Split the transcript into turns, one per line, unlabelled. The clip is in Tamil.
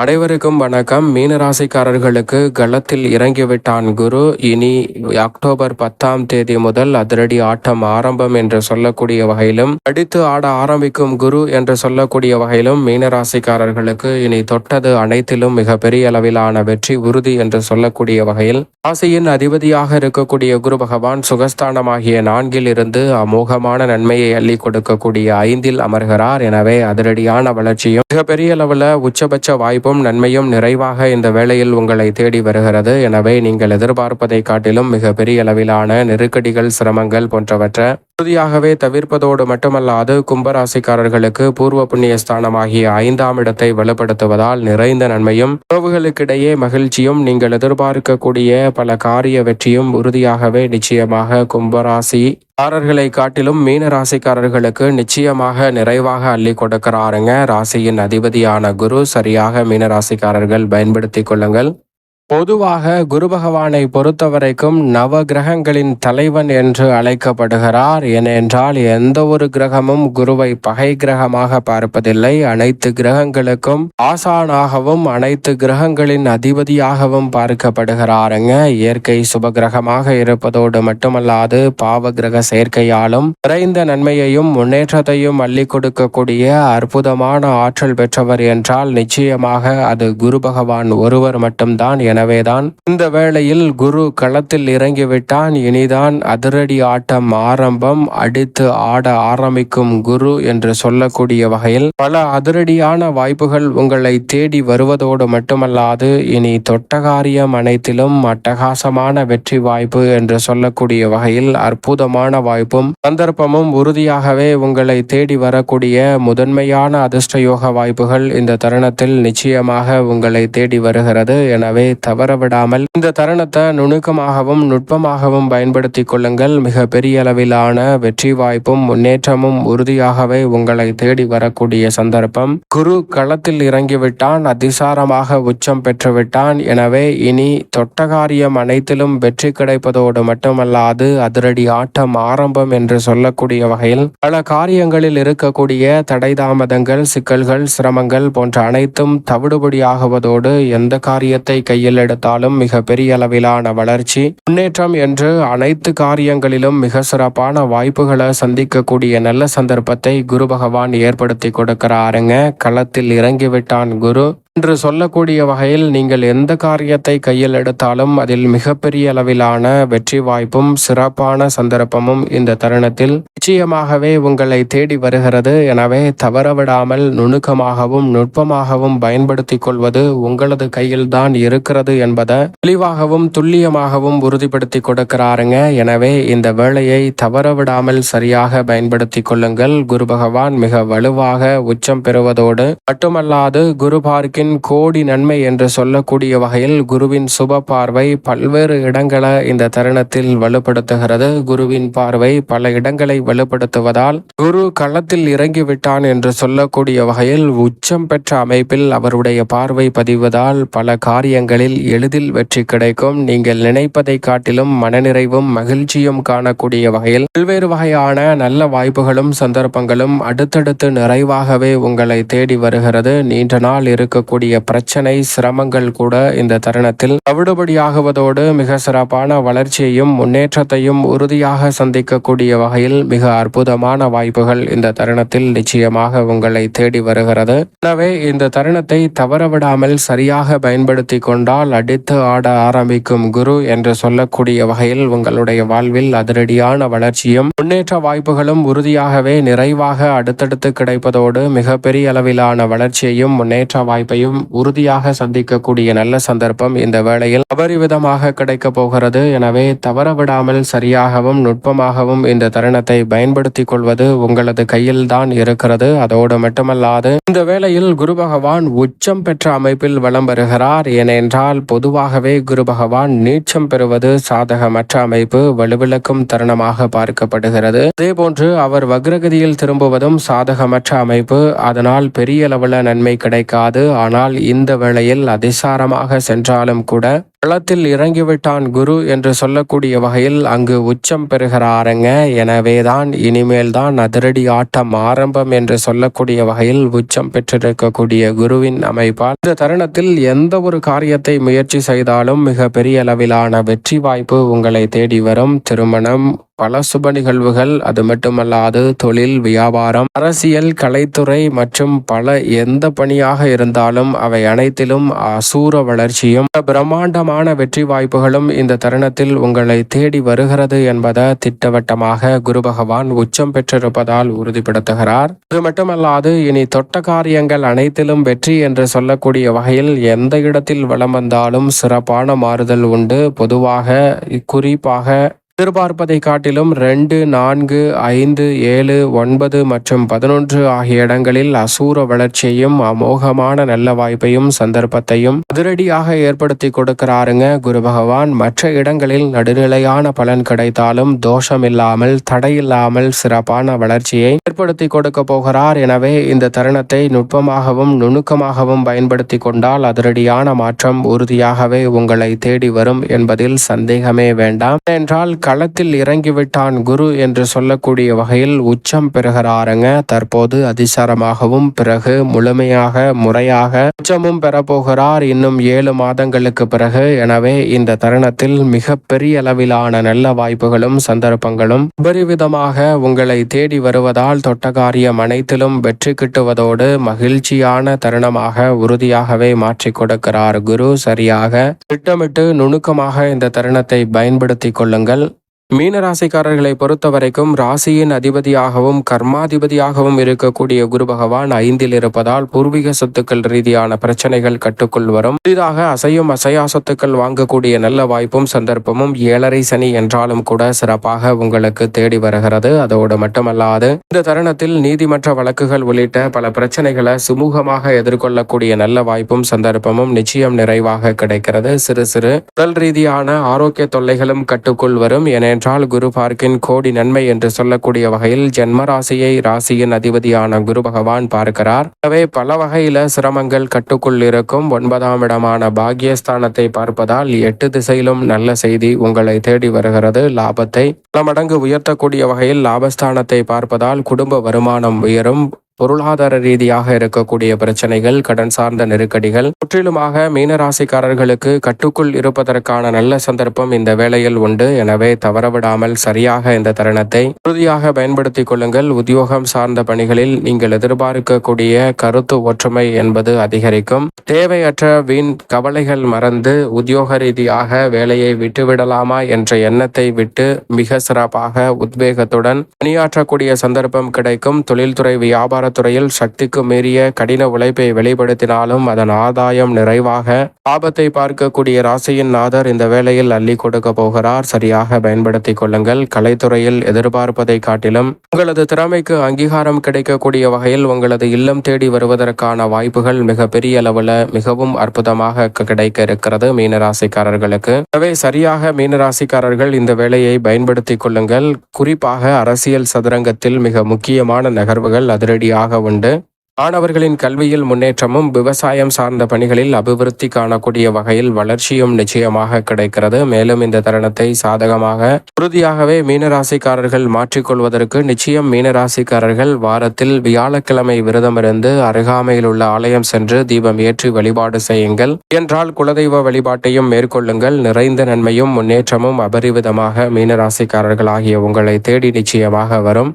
அனைவருக்கும் வணக்கம். மீனராசிக்காரர்களுக்கு களத்தில் இறங்கிவிட்டான் குரு. இனி அக்டோபர் பத்தாம் தேதி முதல் அதிரடி ஆட்டம் ஆரம்பம் என்று சொல்லக்கூடிய வகையிலும் அடித்து ஆட ஆரம்பிக்கும் குரு என்று சொல்லக்கூடிய வகையிலும் மீனராசிக்காரர்களுக்கு இனி தொட்டது அனைத்திலும் மிக பெரிய அளவிலான வெற்றி உறுதி என்று சொல்லக்கூடிய வகையில் ராசியின் அதிபதியாக இருக்கக்கூடிய குரு பகவான் சுகஸ்தானமாகிய நான்கில் இருந்து அமோகமான நன்மையை அள்ளி கொடுக்கக்கூடிய ஐந்தில் அமர்கிறார். எனவே அதிரடியான வளர்ச்சியும் மிகப்பெரிய அளவில் உச்சபட்ச வாய்ப்பு வாய்ப்பும் நன்மையும் நிறைவாக இந்த வேளையில் உங்களை தேடி வருகிறது. எனவே நீங்கள் எதிர்பார்ப்பதை காட்டிலும் மிக பெரிய அளவிலான நெருக்கடிகள் சிரமங்கள் போன்றவற்றை உறுதியாகவே தவிர்ப்பதோடு மட்டுமல்லாது கும்பராசிக்காரர்களுக்கு பூர்வ புண்ணிய ஸ்தானமாகிய ஐந்தாம் இடத்தை வலுப்படுத்துவதால் நிறைந்த நன்மையும் உறவுகளுக்கிடையே மகிழ்ச்சியும் நீங்கள் எதிர்பார்க்கக்கூடிய பல காரிய வெற்றியும் உறுதியாகவே நிச்சயமாக கும்பராசி காரர்களை காட்டிலும் மீன ராசிக்காரர்களுக்கு நிச்சயமாக நிறைவாக அள்ளி கொடுக்கிறாருங்க. ராசியின் அதிபதியான குரு சரியாக மீன ராசிக்காரர்கள் பயன்படுத்திக் கொள்ளுங்கள். பொதுவாக குரு பகவானை பொறுத்தவரைக்கும் நவ கிரகங்களின் தலைவன் என்று அழைக்கப்படுகிறார். ஏனென்றால் எந்த ஒரு கிரகமும் குருவை பகை கிரகமாக பார்ப்பதில்லை. அனைத்து கிரகங்களுக்கும் ஆசானாகவும் அனைத்து கிரகங்களின் அதிபதியாகவும் பார்க்கப்படுகிறாருங்க. இயற்கை சுப கிரகமாக இருப்பதோடு மட்டுமல்லாது பாவ கிரக சேர்க்கையாலும் விரைந்த நன்மையையும் முன்னேற்றத்தையும் அள்ளி கொடுக்கக்கூடிய அற்புதமான ஆற்றல் பெற்றவர் என்றால் நிச்சயமாக அது குரு பகவான் ஒருவர் மட்டும்தான் என எனவேதான் இந்த வேளையில் குரு களத்தில் இறங்கிவிட்டான். இனிதான் அதிரடி ஆட்டம் ஆரம்பம். அடித்து ஆட ஆரம்பிக்கும் குரு என்று சொல்லக்கூடிய வகையில் பல அதிரடியான வாய்ப்புகள் உங்களை தேடி வருவதோடு மட்டுமல்லாது இனி தொட்டகாரியம் அனைத்திலும் அட்டகாசமான வெற்றி வாய்ப்பு என்று சொல்லக்கூடிய வகையில் அற்புதமான வாய்ப்பும் சந்தர்ப்பமும் உறுதியாகவே உங்களை தேடி வரக்கூடிய முதன்மையான அதிர்ஷ்டயோக வாய்ப்புகள் இந்த தருணத்தில் நிச்சயமாக உங்களை தேடி வருகிறது. எனவே தவறவிடாமல் இந்த தருணத்தை நுணுக்கமாகவும் நுட்பமாகவும் பயன்படுத்திக் கொள்ளுங்கள். மிக பெரிய அளவிலான வெற்றி வாய்ப்பும் முன்னேற்றமும் உறுதியாகவே உங்களை தேடி வரக்கூடிய சந்தர்ப்பம். குரு களத்தில் இறங்கிவிட்டான் அதிசாரமாக உச்சம் பெற்றுவிட்டான். எனவே இனி தொட்டகாரியம் அனைத்திலும் வெற்றி கிடைப்பதோடு மட்டுமல்லாது அதிரடி ஆட்டம் ஆரம்பம் என்று சொல்லக்கூடிய வகையில் பல காரியங்களில் இருக்கக்கூடிய தடை தாமதங்கள் சிக்கல்கள் சிரமங்கள் போன்ற அனைத்தும் தவிடுபடியாகுவதோடு எந்த காரியத்தை கையில் எடுத்தாலும் மிக பெரிய அளவிலான வளர்ச்சி முன்னேற்றம் என்று அனைத்து காரியங்களிலும் மிக சிறப்பான வாய்ப்புகளை சந்திக்கக்கூடிய நல்ல சந்தர்ப்பத்தை குரு பகவான் ஏற்படுத்தி கொடுக்கிறாருங்க. களத்தில் இறங்கிவிட்டான் குரு. என்று சொல்லக்கூடிய வகையில் நீங்கள் எந்த காரியத்தை கையில் எடுத்தாலும் அதில் மிகப்பெரிய அளவிலான வெற்றி வாய்ப்பும் சிறப்பான சந்தர்ப்பமும் இந்த தருணத்தில் நிச்சயமாகவே உங்களை தேடி வருகிறது. எனவே தவறவிடாமல் நுணுக்கமாகவும் நுட்பமாகவும் பயன்படுத்தி கொள்வது உங்களது கையில் தான் இருக்கிறது என்பதை தெளிவாகவும் துல்லியமாகவும் உறுதிப்படுத்தி கொடுக்கிறாருங்க. எனவே இந்த வேலையை தவறவிடாமல் சரியாக பயன்படுத்தி கொள்ளுங்கள். குரு பகவான் மிக வலுவாக உச்சம் பெறுவதோடு மட்டுமல்லாது குரு பார்க்கின் கோடி நன்மை என்று சொல்லக்கூடிய வகையில் குருவின் சுப பார்வை பல்வேறு இடங்களை இந்த தருணத்தில் வலுப்படுத்துகிறது. குருவின் பார்வை பல இடங்களை வலுப்படுத்துவதால் குரு களத்தில் இறங்கிவிட்டான் என்று சொல்லக்கூடிய வகையில் உச்சம் பெற்ற அமைப்பில் அவருடைய பார்வை பதிவதால் பல காரியங்களில் எளிதில் வெற்றி கிடைக்கும். நீங்கள் நினைப்பதை காட்டிலும் மனநிறைவும் மகிழ்ச்சியும் காணக்கூடிய வகையில் பல்வேறு வகையான நல்ல வாய்ப்புகளும் சந்தர்ப்பங்களும் அடுத்தடுத்து நிறைவாகவே உங்களை தேடி வருகிறது. நீண்ட நாள் இருக்கக்கூடிய பிரச்சனை சிரமங்கள் கூட இந்த தருணத்தில் தவிடுபடியாகுவதோடு மிக சிறப்பான வளர்ச்சியையும் முன்னேற்றத்தையும் உறுதியாக சந்திக்கக்கூடிய வகையில் மிக அற்புதமான வாய்ப்புகள் இந்த தருணத்தில் நிச்சயமாக உங்களை தேடி வருகிறது. எனவே இந்த தருணத்தை தவறவிடாமல் சரியாக பயன்படுத்தி கொண்டால் அடித்து ஆட ஆரம்பிக்கும் குரு என்று சொல்லக்கூடிய வகையில் உங்களுடைய வாழ்வில் அதிரடியான வளர்ச்சியும் முன்னேற்ற வாய்ப்புகளும் உறுதியாகவே நிறைவாக அடுத்தடுத்து கிடைப்பதோடு மிகப்பெரிய அளவிலான வளர்ச்சியையும் முன்னேற்ற வாய்ப்பையும் உறுதியாக சந்திக்கக்கூடிய நல்ல சந்தர்ப்பம் இந்த வேளையில் அபரிவிதமாக கிடைக்கப் போகிறது. எனவே தவறவிடாமல் சரியாகவும் நுட்பமாகவும் இந்த தருணத்தை பயன்படுத்திக் கொள்வது உங்களது கையில் தான் இருக்கிறது. அதோடு மட்டுமல்லாது இந்த வேளையில் குரு பகவான் உச்சம் பெற்ற அமைப்பில் வலம் வருகிறார். ஏனென்றால் பொதுவாகவே குரு பகவான் நீச்சம் பெறுவது சாதகமற்ற அமைப்பு வலுவிளக்கும் தருணமாக பார்க்கப்படுகிறது. அதேபோன்று அவர் வக்ரகதியில் திரும்புவதும் சாதகமற்ற அமைப்பு. அதனால் பெரிய அளவில் நன்மை கிடைக்காது. ஆனால் இந்த வேளையில் அதிசாரமாக சென்றாலும் கூட களத்தில் இறங்கிவிட்டான் குரு என்று சொல்லக்கூடிய வகையில் அங்கு உச்சம் பெறுகிறாருங்க. எனவேதான் இனிமேல் தான் அதிரடி ஆட்டம் ஆரம்பம் என்று சொல்லக்கூடிய வகையில் உச்சம் பெற்றிருக்கக்கூடிய குருவின் அமைப்பால் இந்த தருணத்தில் எந்த ஒரு காரியத்தை முயற்சி செய்தாலும் மிக பெரிய அளவிலான வெற்றி வாய்ப்பு உங்களை தேடி வரும். திருமணம் பல சுப நிகழ்வுகள் அது மட்டுமல்லாது தொழில் வியாபாரம் அரசியல் கலைத்துறை மற்றும் பல எந்த பணியாக இருந்தாலும் அவை அனைத்திலும் அசூர வளர்ச்சியும் பிரம்மாண்டமான வெற்றி வாய்ப்புகளும் இந்த தருணத்தில் உங்களை தேடி வருகிறது என்பதை திட்டவட்டமாக குரு பகவான் உச்சம் பெற்றிருப்பதால் உறுதிப்படுத்துகிறார். இது மட்டுமல்லாது இனி தொட்ட காரியங்கள் அனைத்திலும் வெற்றி என்று சொல்லக்கூடிய வகையில் எந்த இடத்தில் வளம் வந்தாலும் சிறப்பான மாறுதல் உண்டு. பொதுவாக குறிப்பாக எதிர்பார்ப்பதை காட்டிலும் ரெண்டு நான்கு ஐந்து ஏழு ஒன்பது மற்றும் பதினொன்று ஆகிய இடங்களில் அசூர வளர்ச்சியையும் அமோகமான நல்ல வாய்ப்பையும் சந்தர்ப்பத்தையும் அதிரடியாக ஏற்படுத்தி கொடுக்கிறாருங்க குரு பகவான். மற்ற இடங்களில் நடுநிலையான பலன் கிடைத்தாலும் தோஷம் இல்லாமல் தடையில்லாமல் சிறப்பான வளர்ச்சியை ஏற்படுத்தி கொடுக்க போகிறார். எனவே இந்த தருணத்தை நுட்பமாகவும் நுணுக்கமாகவும் பயன்படுத்தி கொண்டால் அதிரடியான மாற்றம் உறுதியாகவே உங்களை தேடி வரும் என்பதில் சந்தேகமே வேண்டாம். என்றால் களத்தில் இறங்கிவிட்டான் குரு என்று சொல்லக்கூடிய வகையில் உச்சம் பெறுகிறாருங்க. தற்போது அதிசாரமாகவும் பிறகு முழுமையாக முறையாக உச்சமும் பெறப்போகிறார். இன்னும் ஏழு மாதங்களுக்கு பிறகு. எனவே இந்த தருணத்தில் மிக பெரிய அளவிலான நல்ல வாய்ப்புகளும் சந்தர்ப்பங்களும் உபரிவிதமாக உங்களை தேடி வருவதால் தொட்ட காரியம் அனைத்திலும் வெற்றி கிட்டுவதோடு மகிழ்ச்சியான தருணமாக உறுதியாகவே மாற்றி கொடுக்கிறார் குரு. சரியாக திட்டமிட்டு நுணுக்கமாக இந்த தருணத்தை பயன்படுத்திக் கொள்ளுங்கள். மீனராசிக்காரர்களை பொறுத்த வரைக்கும் ராசியின் அதிபதியாகவும் கர்மாதிபதியாகவும் இருக்கக்கூடிய குரு பகவான் ஐந்தில் இருப்பதால் பூர்வீக சொத்துக்கள் ரீதியான பிரச்சனைகள் கட்டுக்குள் வரும். புதிதாக அசையும் அசையா சொத்துக்கள் வாங்கக்கூடிய நல்ல வாய்ப்பும் சந்தர்ப்பமும் ஏழரை சனி என்றாலும் கூட சிறப்பாக உங்களுக்கு தேடி வருகிறது. அதோடு மட்டுமல்லாது இந்த தருணத்தில் நீதிமன்ற வழக்குகள் உள்ளிட்ட பல பிரச்சனைகளை சுமூகமாக எதிர்கொள்ளக்கூடிய நல்ல வாய்ப்பும் சந்தர்ப்பமும் நிச்சயம் நிறைவாக கிடைக்கிறது. சிறு சிறு உடல் ரீதியான ஆரோக்கிய தொல்லைகளும் கட்டுக்குள் வரும். என என்றால் குரு பார்க்கின் கோடி நன்மை என்று சொல்லக்கூடிய வகையில் ஜென்ம ராசியை ராசியின் அதிபதியான குரு பகவான் பார்க்கிறார். எனவே பல வகையில சிரமங்கள் கட்டுக்குள் இருக்கும். ஒன்பதாம் இடமான பாக்யஸ்தானத்தை பார்ப்பதால் எட்டு திசையிலும் நல்ல செய்தி உங்களை தேடி வருகிறது. லாபத்தை பல மடங்கு உயர்த்தக்கூடிய வகையில் லாபஸ்தானத்தை பார்ப்பதால் குடும்ப வருமானம் உயரும். பொருளாதார ரீதியாக இருக்கக்கூடிய பிரச்சனைகள் கடன் சார்ந்த நெருக்கடிகள் முற்றிலுமாக மீனராசிக்காரர்களுக்கு கட்டுக்குள் இருப்பதற்கான நல்ல சந்தர்ப்பம் இந்த வேளையில் உண்டு. எனவே தவறவிடாமல் சரியாக இந்த தருணத்தை உறுதியாக பயன்படுத்திக் கொள்ளுங்கள். உத்தியோகம் சார்ந்த பணிகளில் நீங்கள் எதிர்பார்க்கக்கூடிய கருத்து ஒற்றுமை என்பது அதிகரிக்கும். தேவையற்ற வீண் கவலைகள் மறந்து உத்தியோக ரீதியாக வேலையை விட்டுவிடலாமா என்ற எண்ணத்தை விட்டு மிக சிறப்பாக உத்வேகத்துடன் பணியாற்றக்கூடிய சந்தர்ப்பம் கிடைக்கும். தொழில்துறை வியாபார துறையில் சக்திக்கு மீறிய கடின உழைப்பை வெளிப்படுத்தினாலும் அதன் ஆதாயம் நிறைவாக ஆபத்தை பார்க்கக்கூடிய ராசியின் நாதர் இந்த வேளையில் அள்ளி கொடுக்க போகிறார். சரியாக பயன்படுத்திக் கொள்ளுங்கள். கலைத்துறையில் எதிர்பார்ப்பதை காட்டிலும் உங்களது திறமைக்கு அங்கீகாரம் கிடைக்கக்கூடிய வகையில் உங்களது இல்லம் தேடி வருவதற்கான வாய்ப்புகள் மிக பெரிய அளவில் மிகவும் அற்புதமாக கிடைக்க இருக்கிறது மீனராசிக்காரர்களுக்கு. எனவே சரியாக மீனராசிக்காரர்கள் இந்த வேலையை பயன்படுத்திக் கொள்ளுங்கள். குறிப்பாக அரசியல் சதுரங்கத்தில் மிக முக்கியமான நகர்வுகள் அதிரடியாக உண்டு. மாணவர்களின் கல்வியில் முன்னேற்றமும் விவசாயம் சார்ந்த பணிகளில் அபிவிருத்தி காணக்கூடிய வகையில் வளர்ச்சியும் நிச்சயமாக கிடைக்கிறது. மேலும் இந்த தருணத்தை சாதகமாக உறுதியாகவே மீனராசிக்காரர்கள் மாற்றிக்கொள்வதற்கு நிச்சயம் மீனராசிக்காரர்கள் வாரத்தில் வியாழக்கிழமை விரதமிருந்து அருகாமையில் உள்ள ஆலயம் சென்று தீபம் ஏற்றி வழிபாடு செய்யுங்கள். என்றால் குலதெய்வ வழிபாட்டையும் மேற்கொள்ளுங்கள். நிறைந்த நன்மையும் முன்னேற்றமும் அபரிவிதமாக மீனராசிக்காரர்கள் ஆகிய உங்களை தேடி நிச்சயமாக வரும்.